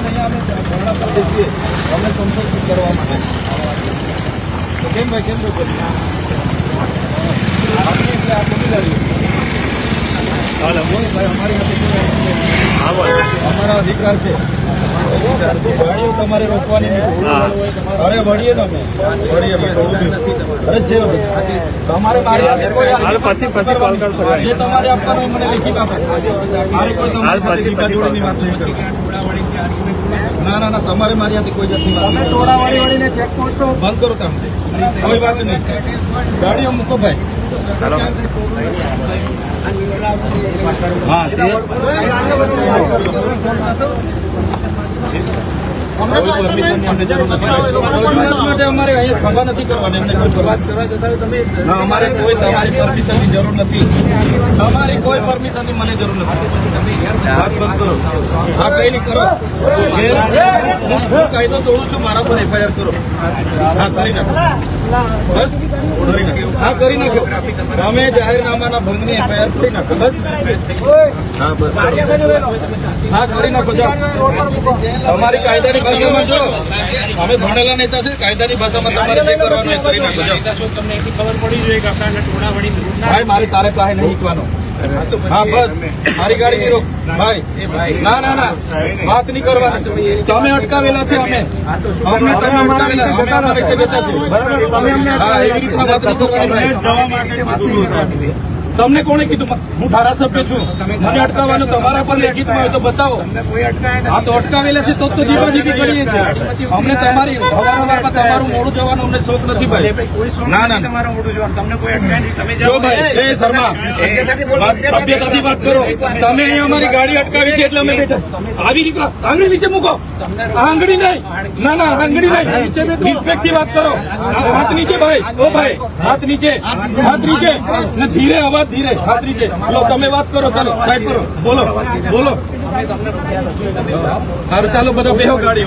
અહીંયા અમે ધરણા પર બેસીએ અમને સંતોષિત કરવા માટે. તો કેમ ભાઈ કેમ અમારી અધિકાર છે? ગાડીઓ તમારે રોકવાની અરે વળીએ તમે અરે છે તમારે મારી પછી- પછી call જે તમારે આપવાનું મને લેખિત આપો મારે કોઈ તમારી સાથે વાત નહીં કરવાની. ના ના ના તમારે મારી આથી કોઈ જાતની વાત નહીં કરવાની. બંધ કરો તમે. કોઈ વાત નહીં ગાડીઓ મૂકો ભાઈ. હા. અમારે અહીંયા સભા નથી કરવાની અમને કોઈ વાત કરવા જતા તમે ના અમારે કોઈ તમારી પરમિશનની જરૂર નથી. તમારી કોઈ પરમિશનની મને જરૂર નથી. વાત બંધ કરો. હા કઈ કરો. હું હું કાયદો તોડું છું મારા પર એફઆઈઆર કરો. હા કરી નાખો. બસ. કરી નાખો હા કરી નાખો. તમે જાહેરનામાના ભંગની એફઆઈઆર કરી નાખો. બસ. હા બસ. હા કરી નાખો તમારી કાયદાની ભાષામાં જો અમે ભણેલા નેતા છે કાયદાની ભાષામાં તમારે જે કરવાનું એ કરી નાખો. તમને એટલી ખબર પડી જોઈએ કે આપણા ટોળા વળી ભાઈ મારે તારે પાસે નહીં શીખવાનો હા બસ. મારી ગાડી ની રોક ભાઈ ના ના ના. વાત નહીં કરવાની. તમે અટકાવેલા છે અમે. અમને તમે અટકાવેલા. અમે અમારી રીતે બેઠા છીએ. હા એવી રીતના વાત નહીં કરવાની. તમને કોણે કીધું? હું ધારાસભ્ય છું. મને અટકાવવાનું તમારા પર લેખિતમાં હોય તો બતાવો. હા તો અટકાવેલા છે તો તો જીવાજીબી કરીએ છીએ. અમને તમારી અવારનવારમાં તમારું મોડું જવાનું અમને શોખ નથી ભાઈ. ના ના ના. તમને કોઈ અટકાય નહીં. તમે જો ભાઈ જય શર્મા સભ્યતાથી વાત કરો. તમે અહીંયા અમારી ગાડી અટકાવી છે એટલે અમે બેઠા. આવી રીતે આંગળી નીચે મૂકો. આંગળી નહીં. ના ના આંગળી નહીં. રિસ્પેક્ટથી વાત કરો. આ હાથ નીચે ભાઈ. ઓ ભાઈ હાથ નીચે. હાથ નીચે. ને ધીરે અવાજ ધીરે, ખાતરી છે. લો, તમે વાત કરો, ચાલો સાહેબ કરો. બોલો બોલો. ચાલો, બધા બેહો ગાડી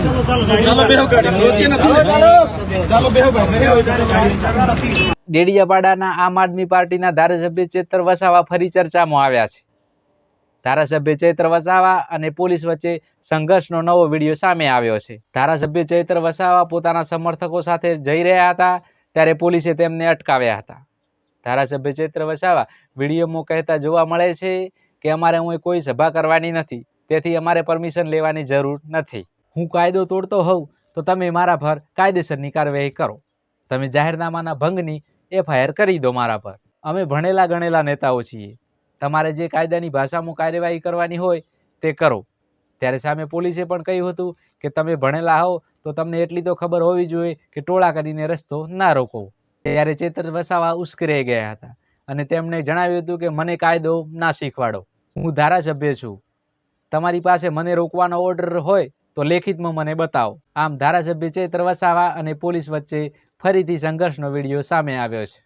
ચાલો, બેહો ગાડી નથી ચાલો, બેહો ગાડી ડેડિયાપાડાના આમ આદમી પાર્ટીના ધારાસભ્ય ચેતર વસાવા ફરી ચર્ચામાં આવ્યા છે. ધારાસભ્ય ચૈત્ર વસાવા અને પોલીસ વચ્ચે સંઘર્ષનો નવો વીડિયો સામે આવ્યો છે. ધારાસભ્ય ચૈત્ર વસાવા પોતાના સમર્થકો સાથે જઈ રહ્યા હતા, ત્યારે પોલીસે તેમને અટકાવ્યા હતા. ધારાસભ્ય ચૈત્ર વસાવા વિડીયોમાં કહેતા જોવા મળે છે કે અમારે હું કોઈ સભા કરવાની નથી, તેથી અમારે પરમિશન લેવાની જરૂર નથી. હું કાયદો તોડતો હોઉં તો તમે મારા પર કાયદેસરની કાર્યવાહી કરો. તમે જાહેરનામાના ભંગની એફઆઈઆર કરી દો મારા પર. અમે ભણેલા ગણેલા નેતાઓ છીએ. તમારે જે કાયદાની ભાષામાં કાર્યવાહી કરવાની હોય તે કરો. ત્યારે સામે પોલીસે પણ કહ્યું હતું કે તમે ભણેલા હો તો તમને એટલી તો ખબર હોવી જોઈએ કે ટોળા કરીને રસ્તો ના રોકો. ત્યારે ચેતર વસાવા ઉશ્કેરાઈ ગયા હતા. અને તેમણે જણાવ્યું હતું કે, મને કાયદો ના શીખવાડો. હું ધારાસભ્ય છું. તમારી પાસે મને રોકવાનો ઓર્ડર હોય તો લેખિતમાં મને બતાવો. આમ ધારાસભ્ય ચેતર વસાવા અને પોલીસ વચ્ચે ફરીથી સંઘર્ષનો વીડિયો સામે આવ્યો છે.